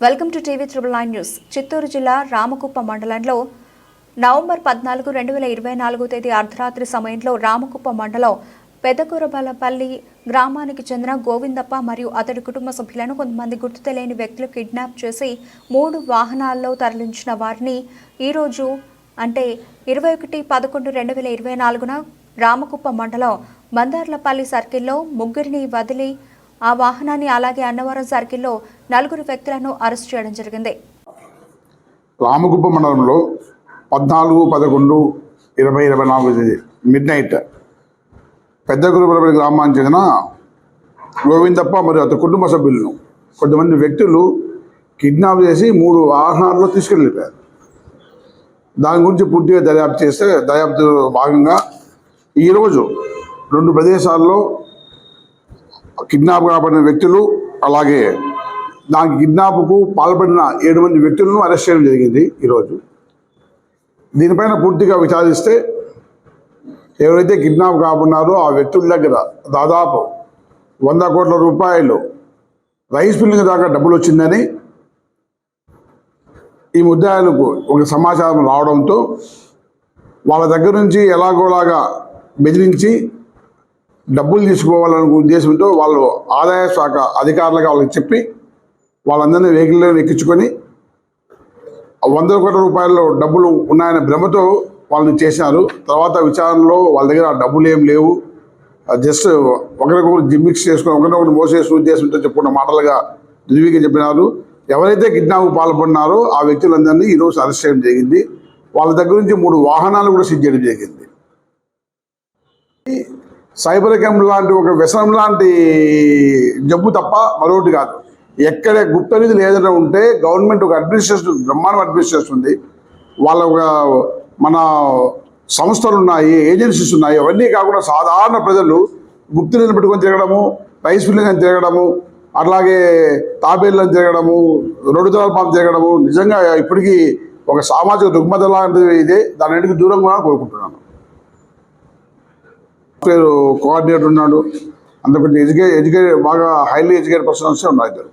Welcome to TV triple nine news. Chittoor జిల్లా రామకుప్ప మండలంలో November పద్నాలుగు రెండు వేల ఇరవై నాలుగో తేదీ అర్ధరాత్రి సమయంలో రామకుప్ప మండలం పెదకూరబలపల్లి గ్రామానికి చెందిన గోవిందప్ప మరియు అతడి కుటుంబ సభ్యులను కొంతమంది గుర్తు తెలియని వ్యక్తులు కిడ్నాప్ చేసి మూడు వాహనాల్లో తరలించిన వారిని ఈరోజు అంటే ఇరవై ఒకటి పదకొండు రెండు వేల ఇరవై నాలుగున రామకుప్ప మండలం మందార్లపల్లి సర్కిల్లో ముగ్గురిని వదిలి ఆ వాహనాన్ని అలాగే అన్నవరం సర్కిల్లో నలుగురు వ్యక్తులను అరెస్ట్ చేయడం జరిగింది. రామగుప్ప మండలంలో పద్నాలుగు పదకొండు ఇరవై ఇరవై నాలుగు మిడ్ నైట్ పెద్ద గురుపల్లి గ్రామానికి చెందిన గోవిందప్ప మరియు అతని కుటుంబ సభ్యులను కొంతమంది వ్యక్తులు కిడ్నాప్ చేసి మూడు వాహనాల్లో తీసుకెళ్ళిపోయారు. దాని గురించి పూర్తిగా దర్యాప్తు చేస్తే దర్యాప్తు భాగంగా ఈరోజు రెండు ప్రదేశాల్లో కిడ్నాప్ కాబడిన వ్యక్తులు అలాగే దానికి కిడ్నాప్కు పాల్పడిన ఏడు మంది వ్యక్తులను అరెస్ట్ చేయడం జరిగింది ఈరోజు. దీనిపైన పూర్తిగా విచారిస్తే ఎవరైతే కిడ్నాప్ కాబడినారో ఆ వ్యక్తుల దగ్గర దాదాపు వంద కోట్ల రూపాయలు రైస్ మిల్లింగ్ దాకా డబ్బులు వచ్చిందని ఈ ముద్దాయిలకు ఒక సమాచారం రావడంతో వాళ్ళ దగ్గర నుంచి ఎలాగోలాగా బెదిరించి డబ్బులు తీసుకోవాలనే ఉద్దేశంతో వాళ్ళు ఆదాయ శాఖ అధికారులుగా వాళ్ళకి చెప్పి వాళ్ళందరినీ వెహికల్లో ఎక్కించుకొని వందల కోట్ల రూపాయలు డబ్బులు ఉన్నాయనే భ్రమతో వాళ్ళని చేశారు తర్వాత విచారణలో వాళ్ళ దగ్గర డబ్బులు ఏం లేవు. జస్ట్ ఒకరికొకరు జిమ్మిక్స్ చేసుకుని ఒకరినొకరు మోసేసిన ఉద్దేశంతో చెప్పుకున్న మాటలుగా దుర్విగా చెప్పినారు. ఎవరైతే కిడ్నాప్ పాల్పడినారో ఆ వ్యక్తులందరినీ ఈరోజు అరెస్ట్ చేయడం జరిగింది. వాళ్ళ దగ్గర నుంచి మూడు వాహనాలు కూడా సీజ్ చేయడం జరిగింది. సైబర్ క్రైమ్ లాంటి ఒక వ్యసనం లాంటి జబ్బు తప్ప మరొకటి కాదు. ఎక్కడ గుప్త నిధులు ఏదైనా ఉంటే గవర్నమెంట్ ఒక అడ్మినిస్ట్రేషన్ బ్రహ్మాండం అడ్మినిస్ట్రేషన్ ఉంది. వాళ్ళ ఒక మన సంస్థలు ఉన్నాయి ఏజెన్సీస్ ఉన్నాయి. అవన్నీ కాకుండా సాధారణ ప్రజలు గుప్త నిధులు పెట్టుకొని తిరగడము రైస్ మిల్లింగ్ తిరగడము అట్లాగే తాబేళ్ళని తిరగడము రోడ్డు తలాల తిరగడము నిజంగా ఇప్పటికీ ఒక సామాజిక దుగ్మత లాంటిది ఇదే. దాని దూరంగా కోరుకుంటున్నాను. పేరు కోఆర్డినేటర్ ఉన్నాడు. అంత కొంచెం ఎడ్యుకే ఎడ్యుకేట్ బాగా హైలీ ఎడ్యుకేటెడ్ పర్సన్స్ ఉన్నారు ఇద్దరు.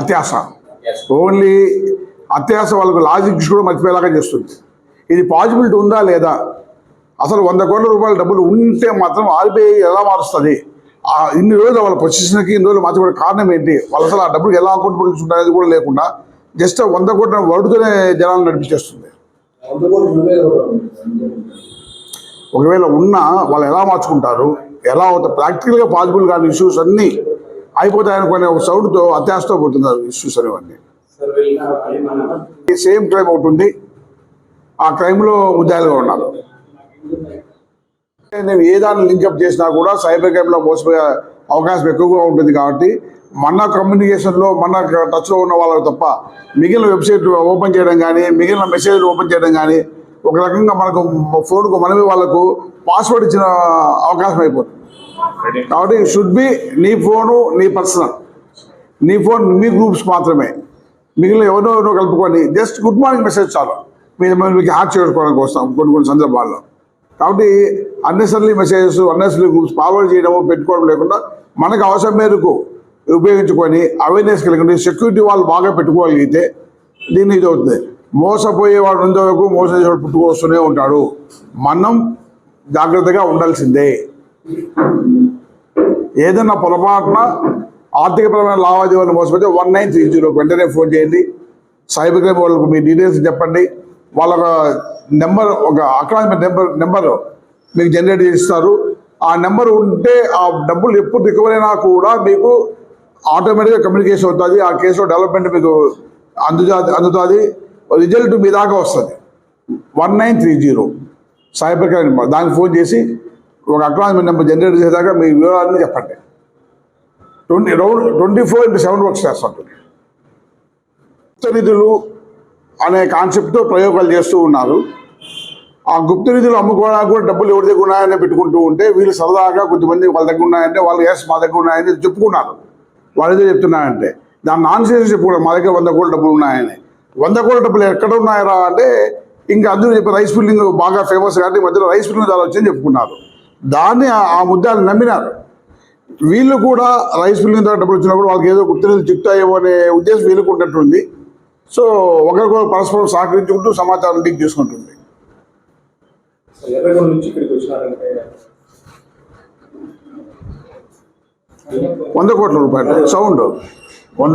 అత్యాస. ఓన్లీ అత్యాస వాళ్ళకు లాజిక్స్ కూడా మర్చిపోయేలాగా చేస్తుంది. ఇది పాసిబిలిటీ ఉందా లేదా? అసలు వంద కోట్ల రూపాయల డబ్బులు ఉంటే మాత్రం ఆర్బీఐ ఎలా మారుస్తుంది? ఇన్ని రోజులు వాళ్ళ పొజిషన్కి ఇన్ని రోజులు మార్చుకోవడం కారణం ఏంటి? వాళ్ళు అసలు ఆ డబ్బులు ఎలా అకౌంట్ ఉంటుంది అనేది కూడా లేకుండా జస్ట్ వంద కోట్ల వడుతూనే జనాలు నడిపించేస్తుంది. ఒకవేళ ఉన్నా వాళ్ళు ఎలా మార్చుకుంటారు? ఎలా అవుతారు ప్రాక్టికల్గా పాసిబుల్ కాని ఇష్యూస్ అన్నీ అయిపోతాయనుకునే ఒక సౌండ్తో అత్యాశతో పోతున్నారు ఇష్యూస్ అనేవన్నీ. సేమ్ క్రైమ్ ఒకటి ఉంది. ఆ క్రైమ్లో ముద్దాయిలుగా ఉన్నారు. నేను ఏ దాన్ని లింకప్ చేసినా కూడా సైబర్ క్రైమ్లో మోసపోయే అవకాశం ఎక్కువగా ఉంటుంది కాబట్టి మన కమ్యూనికేషన్లో మన టచ్లో ఉన్న వాళ్ళకి తప్ప మిగిలిన వెబ్సైట్ ఓపెన్ చేయడం కానీ మిగిలిన మెసేజ్లు ఓపెన్ చేయడం కానీ ఒక రకంగా మనకు ఫోన్కు మనమే వాళ్ళకు పాస్వర్డ్ ఇచ్చిన అవకాశం అయిపోతుంది. కాబట్టి షుడ్ బి నీ ఫోను నీ పర్సనల్ నీ ఫోన్ మీ గ్రూప్స్ మాత్రమే. మిగిలిన ఎవరినో ఎవరినో కలుపుకొని జస్ట్ గుడ్ మార్నింగ్ మెసేజ్ చాలు. మీరు మీకు హ్యాక్ చేసుకోవడానికి వస్తాం కొన్ని కొన్ని సందర్భాల్లో. కాబట్టి unnecessarily messages unnecessarily groups forward చేయడము పెట్టుకోవడం లేకుండా మనకు అవసరం మేరకు ఉపయోగించుకొని అవేర్నెస్ కలిగి సెక్యూరిటీ వాళ్ళు బాగా పెట్టుకోగలిగితే దీన్ని ఇది అవుతుంది. మోసపోయేవాడు ఉండే వరకు మోసం చేసేవాడు పుట్టుకొస్తూనే ఉంటాడు. మనం జాగ్రత్తగా ఉండాల్సిందే. ఏదన్నా పొరపాటున ఆర్థికపరమైన లావాదేవీలు మోసపోతే వన్ నైన్ త్రీ జీరో వెంటనే ఫోన్ చేయండి. సైబర్ క్రైమ్ వాళ్ళకు మీ డీటెయిల్స్ చెప్పండి. వాళ్ళ నెంబర్ ఒక అక్రాస్మెంట్ నెంబర్ నెంబర్ మీకు జనరేట్ చేస్తారు. ఆ నెంబర్ ఉంటే ఆ డబ్బులు ఎప్పుడు రికవర్ అయినా కూడా మీకు ఆటోమేటిక్గా కమ్యూనికేషన్ అవుతుంది. ఆ కేసులో డెవలప్మెంట్ మీకు అందుతా అందుతుంది. రిజల్ట్ మీ దాకా వస్తుంది. One nine three zero. Cyber crime number. దానికి ఫోన్ చేసి ఒక అక్నాలజ్మెంట్ నెంబర్ జనరేట్ చేసేదాకా మీ వివరాలని చెప్పండి. Twenty round twenty four into seven works చేస్తుంటుంది నిధులు అనే కాన్సెప్ట్తో ప్రయోగాలు చేస్తూ ఉన్నారు. ఆ గుప్త నిధులు అమ్ముకోవడానికి కూడా డబ్బులు ఎవరి దగ్గర ఉన్నాయని పెట్టుకుంటూ ఉంటే వీళ్ళు సరదాగా కొంతమంది వాళ్ళ దగ్గర ఉన్నాయంటే వాళ్ళు ఎస్ మా దగ్గర ఉన్నాయని చెప్పుకున్నారు. వాళ్ళు ఏదో చెప్తున్నాయంటే దాని నాన్ సీరియస్ చెప్పుకున్నారు మా దగ్గర వంద కోట్ల డబ్బులు ఉన్నాయని. వంద కోట్ల డబ్బులు ఎక్కడ ఉన్నాయరా అంటే ఇంకా అందరూ చెప్పి రైస్ మిల్లింగ్ బాగా ఫేమస్ కాబట్టి మధ్యలో రైస్ మిల్లింగ్ చాలా వచ్చని చెప్పుకున్నారు. దాన్ని ఆ- ముద్దాన్ని నమ్మినారు. వీళ్ళు కూడా రైస్ మిల్లింగ్ ద్వారా డబ్బులు వచ్చినప్పుడు వాళ్ళకి ఏదో గుర్తులు చిక్తాయేమో అనే ఉద్దేశం వీళ్ళకు ఉన్నట్టుంది. సో ఒకరికొకరు పరస్పరం సహకరించుకుంటూ సమాచారం లీక్ చేసుకుంటుంది. ఎర్రగొండ నుంచి ఇక్కడికి వచ్చినారంటే వంద కోట్ల రూపాయలు. సౌండ్.